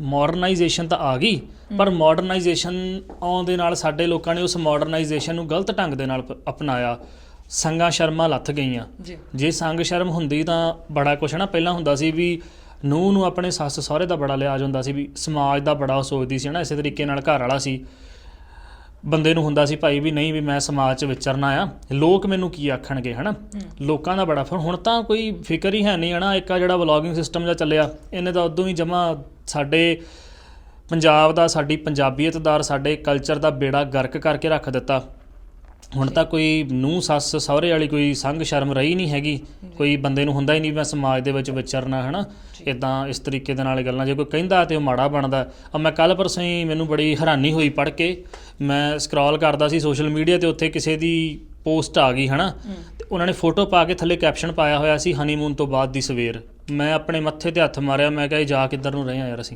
Modernisation ਤਾਂ ਆ ਗਈ ਪਰ ਮਾਡਰਨਾਈਜੇਸ਼ਨ ਆਉਣ ਦੇ ਨਾਲ ਸਾਡੇ ਲੋਕਾਂ ਨੇ ਉਸ ਮਾਡਰਨਾਈਜੇਸ਼ਨ ਨੂੰ ਗਲਤ ਢੰਗ ਦੇ ਨਾਲ ਅਪਣਾਇਆ। ਸੰਗਾ ਸ਼ਰਮਾਂ ਲੱਥ ਗਈਆਂ। ਜੀ। ਜੇ ਸੰਗ ਸ਼ਰਮ ਹੁੰਦੀ ਤਾਂ ਬੜਾ ਕੁਛ ਨਾ। ਪਹਿਲਾਂ ਹੁੰਦਾ ਸੀ ਵੀ ਨੂੰਹ ਨੂੰ ਆਪਣੇ ਸੱਸ ਸਹੁਰੇ ਦਾ ਬੜਾ ਲਿਹਾਜ਼ ਹੁੰਦਾ ਸੀ ਵੀ ਸਮਾਜ ਦਾ ਬੜਾ ਸੋਚਦੀ ਸੀ ਨਾ ਇਸੇ ਤਰੀਕੇ ਨਾਲ ਘਰ ਵਾਲਾ ਸੀ। ਬੰਦੇ ਨੂੰ ਹੁੰਦਾ ਸੀ ਭਾਈ ਵੀ ਨਹੀਂ ਵੀ ਮੈਂ ਸਮਾਜ 'ਚ ਵਿਚਰਨਾ ਆ। ਲੋਕ ਮੈਨੂੰ ਕੀ ਆਖਣਗੇ ਹਨਾ ਲੋਕਾਂ ਦਾ ਬੜਾ ਫਿਰ ਹੁਣ ਤਾਂ ਕੋਈ ਫਿਕਰ ਹੀ ਹੈ ਨਹੀਂ ਹਨਾ ਇੱਕ ਆ ਜਿਹੜਾ ਵਲੌਗਿੰਗ ਸਿਸਟਮ ਜਿਹਾ ਚੱਲਿਆ ਇਹਨੇ ਤਾਂ ਉਦੋਂ ਹੀ ਜਮਾ ਸਾਡੇ ਪੰਜਾਬ ਦਾ ਸਾਡੀ ਪੰਜਾਬੀਅਤ ਦਾ ਸਾਡੇ ਕਲਚਰ ਦਾ ਬੇੜਾ ਗਰਕ ਕਰਕੇ ਰੱਖ ਦਿੱਤਾ। ਹੁਣ ਤਾਂ ਕੋਈ ਨੂੰ ਸੱਸ ਸਹੁਰੇ ਵਾਲੀ ਕੋਈ ਸੰਗ ਸ਼ਰਮ ਰਹੀ ਨਹੀਂ ਹੈਗੀ। ਕੋਈ ਬੰਦੇ ਨੂੰ ਹੁੰਦਾ ਹੀ ਨਹੀਂ ਮੈਂ ਸਮਾਜ ਦੇ ਵਿੱਚ ਵਿਚਰਨਾ ਹਨਾ? ਇਦਾਂ ਇਸ ਤਰੀਕੇ ਦੇ ਨਾਲ ਗੱਲਾਂ ਜੇ ਕੋਈ ਕਹਿੰਦਾ ਤੇ ਉਹ ਮਾੜਾ ਬਣਦਾ। ਆ ਮੈਂ ਕੱਲ ਪਰਸੋਂ ਹੀ ਮੈਨੂੰ ਬੜੀ ਹੈਰਾਨੀ ਹੋਈ ਪੜ੍ਹ ਕੇ। ਮੈਂ ਸਕਰੋਲ ਕਰਦਾ ਸੀ ਸੋਸ਼ਲ ਮੀਡੀਆ ਤੇ ਉੱਥੇ ਕਿਸੇ ਦੀ ਪੋਸਟ ਆ ਗਈ ਹਨਾ? ਤੇ ਉਹਨਾਂ ਨੇ ਫੋਟੋ ਪਾ ਕੇ ਥੱਲੇ ਕੈਪਸ਼ਨ ਪਾਇਆ ਹੋਇਆ ਸੀ ਹਨੀਮੂਨ ਤੋਂ ਬਾਅਦ ਦੀ ਸਵੇਰ। ਮੈਂ ਆਪਣੇ ਮੱਥੇ ਤੇ ਹੱਥ ਮਾਰਿਆ, ਮੈਂ ਕਿਹਾ, ਇਹ ਜਾ ਕਿੱਧਰ ਨੂੰ ਰਹੇ ਆ ਯਾਰ ਅਸੀਂ?